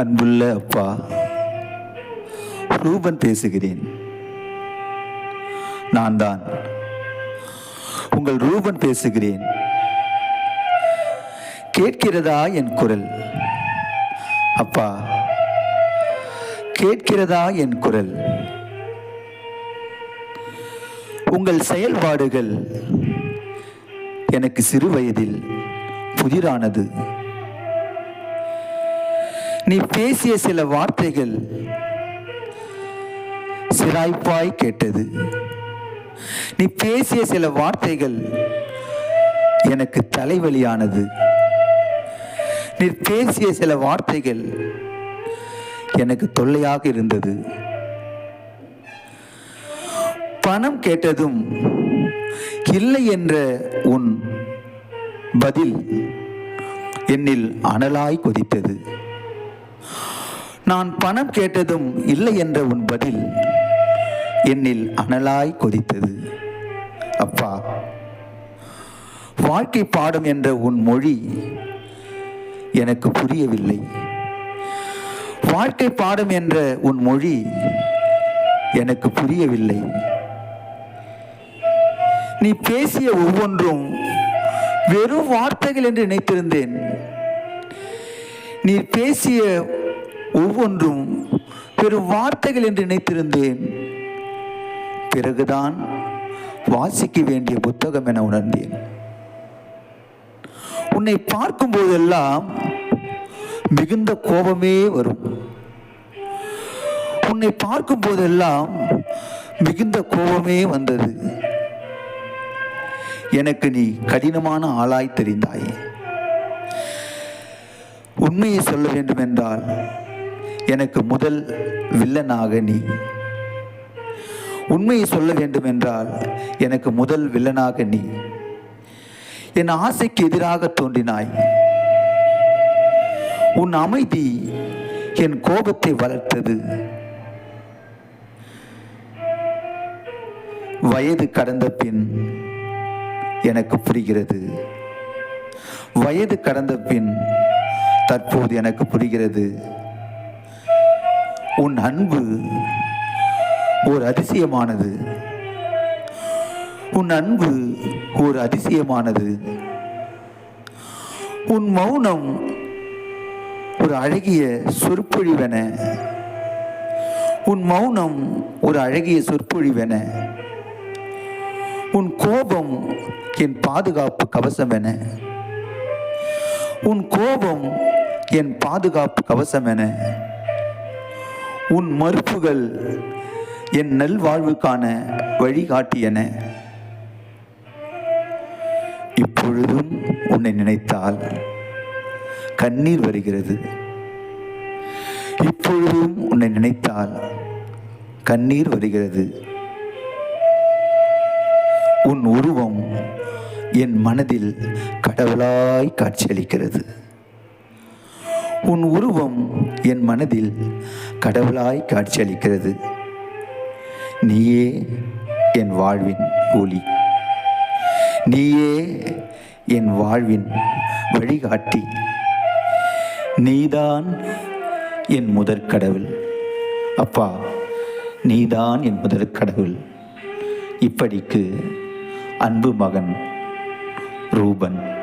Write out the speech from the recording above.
அன்புள்ள அப்பா ரூபன் பேசுகிறேன். நான் தான் உங்கள் ரூபன் பேசுகிறேன். கேட்கிறதா என் குரல்? அப்பா கேட்கிறதா என் குரல்? உங்கள் செயல்பாடுகள் எனக்கு சிறு வயதில் புதிரானது. நீ பேசிய சில வார்த்தைகள் சிராய்ப்பாய் கேட்டது. நீ பேசிய சில வார்த்தைகள் எனக்கு தலைவலியானது. நீ பேசிய சில வார்த்தைகள் எனக்கு தொல்லையாக இருந்தது. பணம் கேட்டதும் இல்லை என்ற உன் பதில் என்னில் அனலாய் கொதித்தது. நான் பணம் கேட்டதும் இல்லை என்ற உன் பதில் என்னில் அனலாய் கொதித்தது. அப்பா வாழ்க்கை பாடம் என்ற உன் மொழி எனக்கு புரியவில்லை. வாழ்க்கை பாடம் என்ற உன் மொழி எனக்கு புரியவில்லை. நீ பேசிய ஒவ்வொன்றும் வெறும் வார்த்தைகள் என்று நினைத்திருந்தேன். நீ பேசிய ஒவ்வொன்றும் பெரும் வார்த்தைகள் என்று நினைத்திருந்தேன். பிறகுதான் வாசிக்க வேண்டிய புத்தகம் என உணர்ந்தேன். உன்னை பார்க்கும் போதெல்லாம் மிகுந்த கோபமே வரும். உன்னை பார்க்கும் போதெல்லாம் மிகுந்த கோபமே வந்தது. எனக்கு நீ கடினமான ஆளாய் தெரிந்தாய். உண்மையை சொல்ல வேண்டும் என்றால் எனக்கு முதல் வில்லனாக நீ. உண்மையை சொல்ல வேண்டும் என்றால் எனக்கு முதல் வில்லனாக நீ. என் ஆசைக்கு எதிராக தோன்றினாய். உன் அமைதி என் கோபத்தை வளர்த்தது. வயது கடந்த பின் எனக்கு புரிகிறது. வயது கடந்த பின் தற்போது எனக்கு புரிகிறது. உன் அன்பு ஒரு அதிசயமானது. உன் அன்பு ஒரு அதிசயமானது. உன் மௌனம் ஒரு அழகிய சொற்பொழிவென. உன் மௌனம் ஒரு அழகிய சொற்பொழிவென. உன் கோபம் என் பாதுகாப்பு கவசம் என உன் கோபம் என் பாதுகாப்பு கவசம் என உன் மறுப்புகள் என் நல்வாழ்வுக்கான வழிகாட்டியன. இப்பொழுதும் உன்னை நினைத்தால் கண்ணீர் வருகிறது. இப்பொழுதும் உன்னை நினைத்தால் கண்ணீர் வருகிறது. உன் உருவம் என் மனதில் கடவுளாய் காட்சியளிக்கிறது. உன் உருவம் என் மனதில் கடவுளாய் காட்சியளிக்கிறது. நீயே என் வாழ்வின் ஒளி. நீயே என் வாழ்வின் வழிகாட்டி. நீதான் என் முதற் கடவுள். அப்பா நீதான் என் முதற் கடவுள். இப்படிக்கு அன்பு மகன் ரூபன்.